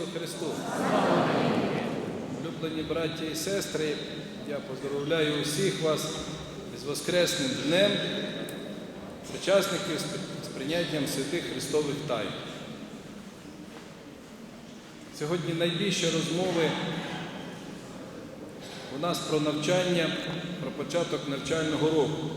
Ісусу Христу! Улюблені браті і сестри, я поздоровляю усіх вас із Воскресним днем, учасників з прийняттям святих Христових тайн. Сьогодні найбільші розмови у нас про навчання, про початок навчального року.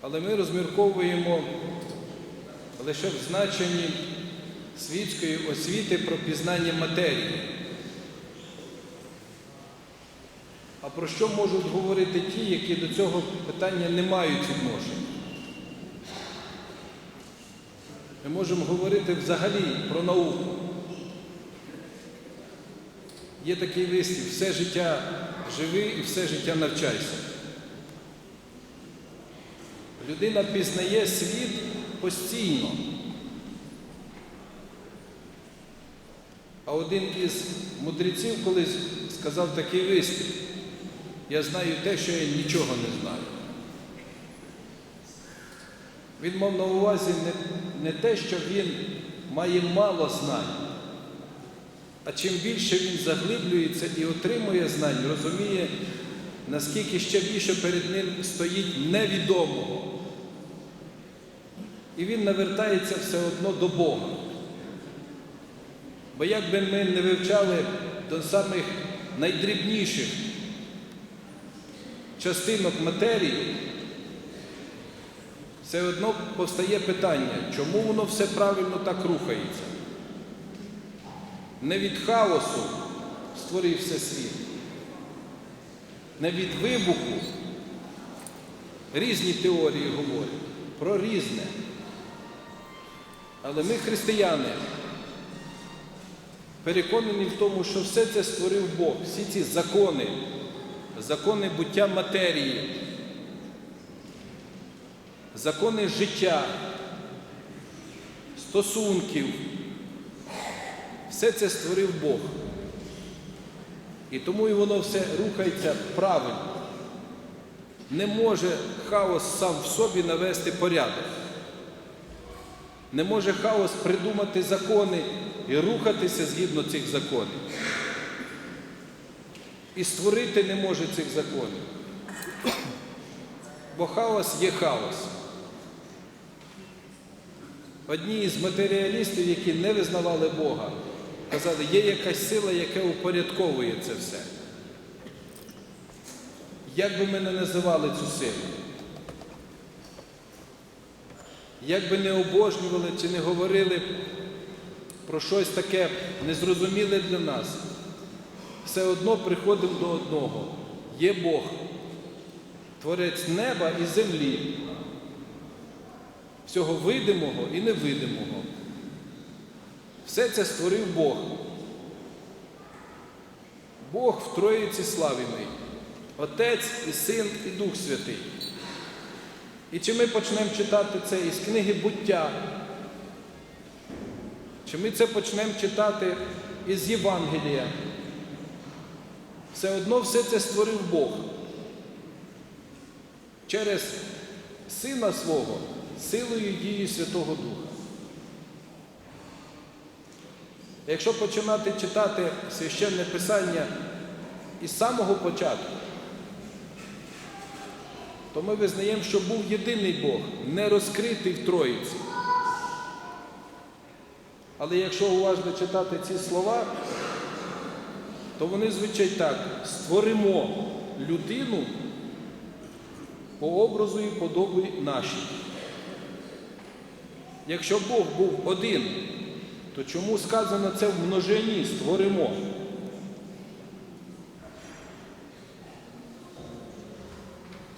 Але ми розмірковуємо лише в значенні світської освіти про пізнання матерії. А про що можуть говорити ті, які до цього питання не мають відношення? Ми можемо говорити взагалі про науку. Є такий вислів, все життя живи і все життя навчайся. Людина пізнає світ постійно. А один із мудреців колись сказав такий вислів. Я знаю те, що я нічого не знаю. Він мав на увазі не, не те, що він має мало знань, а чим більше він заглиблюється і отримує знань, розуміє, наскільки ще більше перед ним стоїть невідомого. І він навертається все одно до Бога. Бо як би ми не вивчали до самих найдрібніших частинок матерії, все одно повстає питання, чому воно все правильно так рухається? Не від хаосу створився світ, не від вибуху. Різні теорії говорять про різне. Але ми, християни, переконані в тому, що все це створив Бог, всі ці закони, закони буття матерії, закони життя, стосунків, все це створив Бог. І тому і воно все рухається правильно. Не може хаос сам в собі навести порядок. Не може хаос придумати закони і рухатися згідно цих законів. І створити не може цих законів. Бо хаос є хаос. Одні із матеріалістів, які не визнавали Бога, казали, є якась сила, яка упорядковує це все. Як би ми не називали цю силу? Як би не обожнювали чи не говорили про щось таке незрозуміле для нас, все одно приходимо до одного. Є Бог, творець неба і землі, всього видимого і невидимого. Все це створив Бог. Бог в Троїці славіний, Отець і Син і Дух Святий. І чи ми почнемо читати це із книги буття, чи ми це почнемо читати із Євангелія, все одно все це створив Бог. Через Сина свого, силою дії Святого Духа. Якщо починати читати священне Писання із самого початку, то ми визнаємо, що був єдиний Бог, не розкритий в Троїці. Але якщо уважно читати ці слова, то вони звучать так: створимо людину по образу і подобі нашій. Якщо Бог був один, то чому сказано це в множині створимо?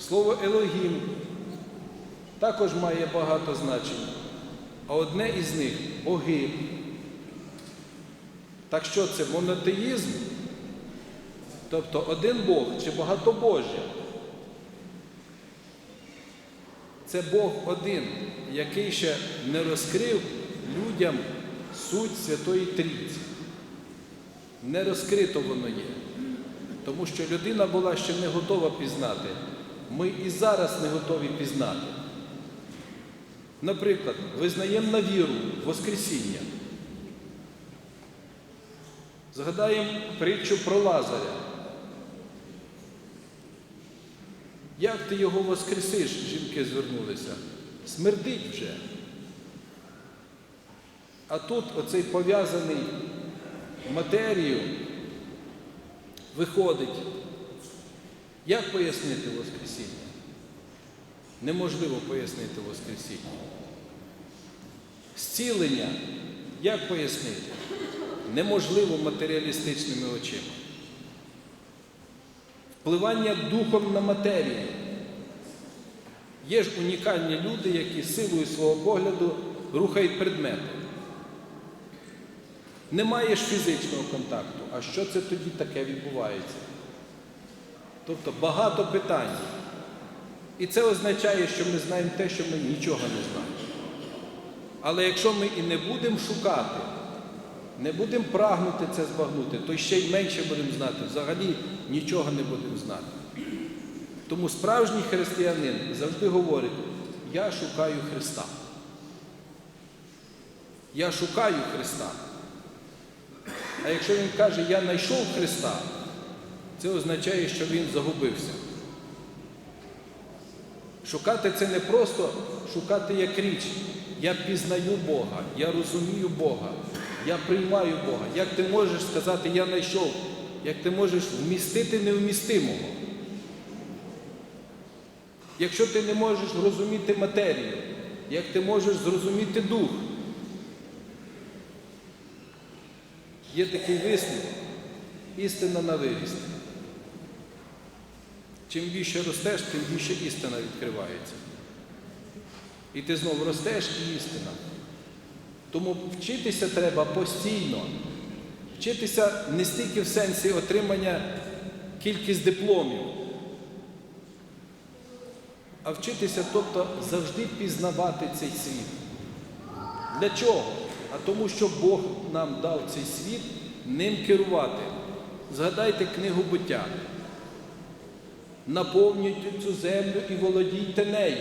Слово Елогім також має багато значень, а одне із них боги. Так що це монотеїзм, тобто один Бог чи багатобожжя? Це Бог один, який ще не розкрив людям суть Святої Трійці. Не розкрито воно є, тому що людина була ще не готова пізнати. Ми і зараз не готові пізнати. Наприклад, визнаємо на віру Воскресіння. Згадаємо притчу про Лазаря. Як ти його воскресиш, жінки звернулися? Смердить вже. А тут оцей пов'язаний матерію виходить. Як пояснити Воскресіння? Неможливо пояснити Воскресіння. Зцілення, як пояснити? Неможливо матеріалістичними очима. Впливання духом на матерію. Є ж унікальні люди, які силою свого погляду рухають предмети. Немає ж фізичного контакту. А що це тоді таке відбувається? Тобто багато питань. І це означає, що ми знаємо те, що ми нічого не знаємо. Але якщо ми і не будемо шукати, не будемо прагнути це збагнути, то ще й менше будемо знати. Взагалі нічого не будемо знати. Тому справжній християнин завжди говорить, я шукаю Христа. Я шукаю Христа. А якщо він каже, я знайшов Христа, це означає, що він загубився. Шукати це не просто шукати як річ. Я пізнаю Бога, я розумію Бога, я приймаю Бога. Як ти можеш сказати, я знайшов, як ти можеш вмістити невмістимого? Якщо ти не можеш розуміти матерію, як ти можеш зрозуміти дух? Є такий вислів, істина на виріст. Чим більше ростеш, тим більше істина відкривається. І ти знову ростеш і істина. Тому вчитися треба постійно. Вчитися не стільки в сенсі отримання кількість дипломів, а вчитися, тобто завжди пізнавати цей світ. Для чого? А тому, що Бог нам дав цей світ ним керувати. Згадайте книгу буття. Наповнюйте цю землю і володійте нею.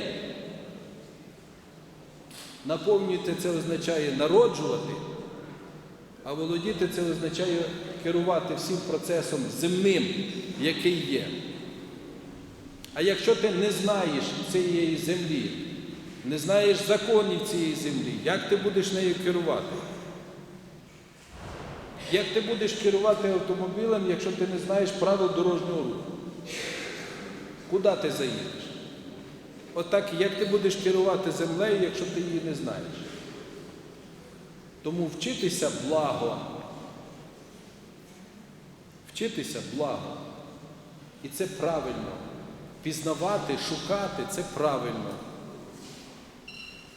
Наповнюйте це означає народжувати, а володіти це означає керувати всім процесом земним, який є. А якщо ти не знаєш цієї землі, не знаєш законів цієї землі, як ти будеш нею керувати? Як ти будеш керувати автомобілем, якщо ти не знаєш правил дорожнього руху? Куди ти заїдеш? Отак, як ти будеш керувати землею, якщо ти її не знаєш? Тому вчитися благо. Вчитися благо. І це правильно. Пізнавати, шукати це правильно.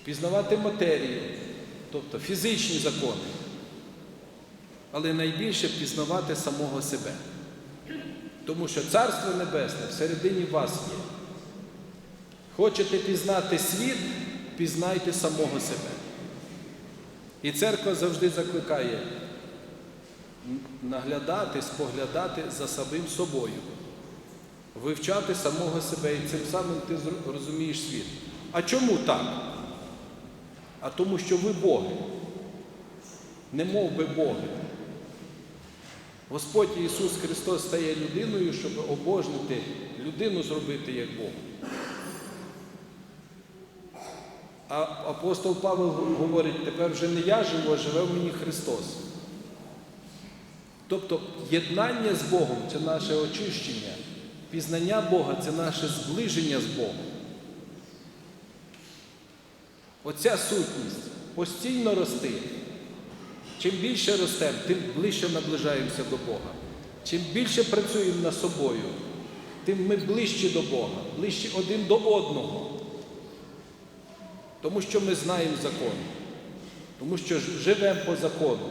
Пізнавати матерію, тобто фізичні закони. Але найбільше пізнавати самого себе. Тому що Царство Небесне всередині вас є. Хочете пізнати світ, пізнайте самого себе. І церква завжди закликає наглядати, споглядати за самим собою, вивчати самого себе і цим самим ти розумієш світ. А чому так? А тому, що ви Боги, не мов би Боги. Господь Ісус Христос стає людиною, щоб обожнити людину зробити як Бога. А апостол Павел говорить, тепер вже не я живу, а живе в мені Христос. Тобто єднання з Богом це наше очищення, пізнання Бога це наше зближення з Богом. Оця сутність постійно рости. Чим більше ростемо, тим ближче наближаємося до Бога. Чим більше працюємо над собою, тим ми ближче до Бога, ближче один до одного. Тому що ми знаємо закон, тому що живемо по закону.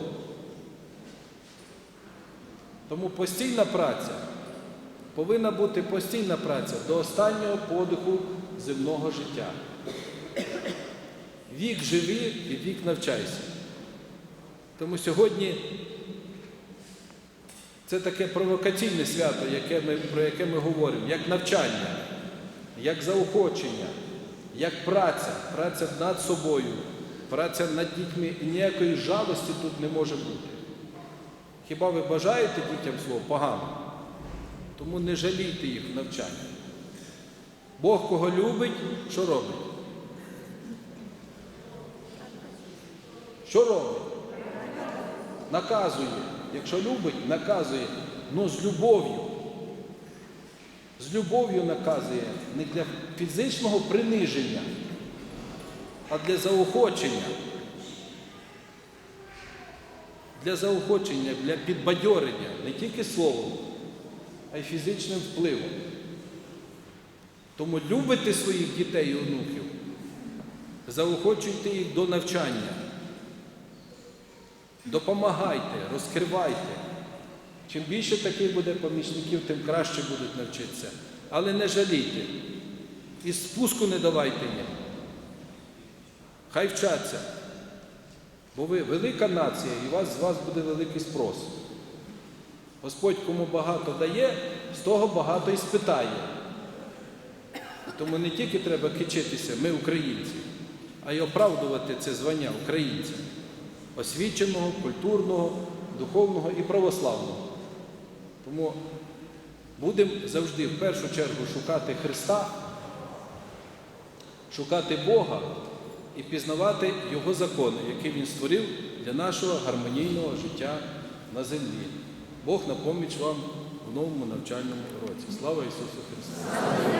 Тому постійна праця, повинна бути постійна праця до останнього подиху земного життя. Вік живи і вік навчайся. Тому сьогодні це таке провокаційне свято, яке ми, про яке ми говоримо, як навчання, як заохочення, як праця, праця над собою, праця над дітьми, і ніякої жалості тут не може бути. Хіба ви бажаєте дітям свого погано? Тому не жалійте їх в навчанні. Бог кого любить, що робить? Що робить? Наказує. Якщо любить, наказує, але з любов'ю. З любов'ю наказує не для фізичного приниження, а для заохочення. Для заохочення, для підбадьорення, не тільки словом, а й фізичним впливом. Тому любите своїх дітей і онуків, заохочуйте їх до навчання. Допомагайте, розкривайте. Чим більше таких буде помічників, тим краще будуть навчитися. Але не жалійте. І спуску не давайте їм. Хай вчаться. Бо ви велика нація, і вас, з вас буде великий спрос. Господь кому багато дає, з того багато і спитає. Тому не тільки треба кичитися, ми українці, а й оправдувати це звання українця освіченого, культурного, духовного і православного. Тому будемо завжди в першу чергу шукати Христа, шукати Бога і пізнавати Його закони, які Він створив для нашого гармонійного життя на землі. Бог на поміч вам в новому навчальному році. Слава Ісусу Христу!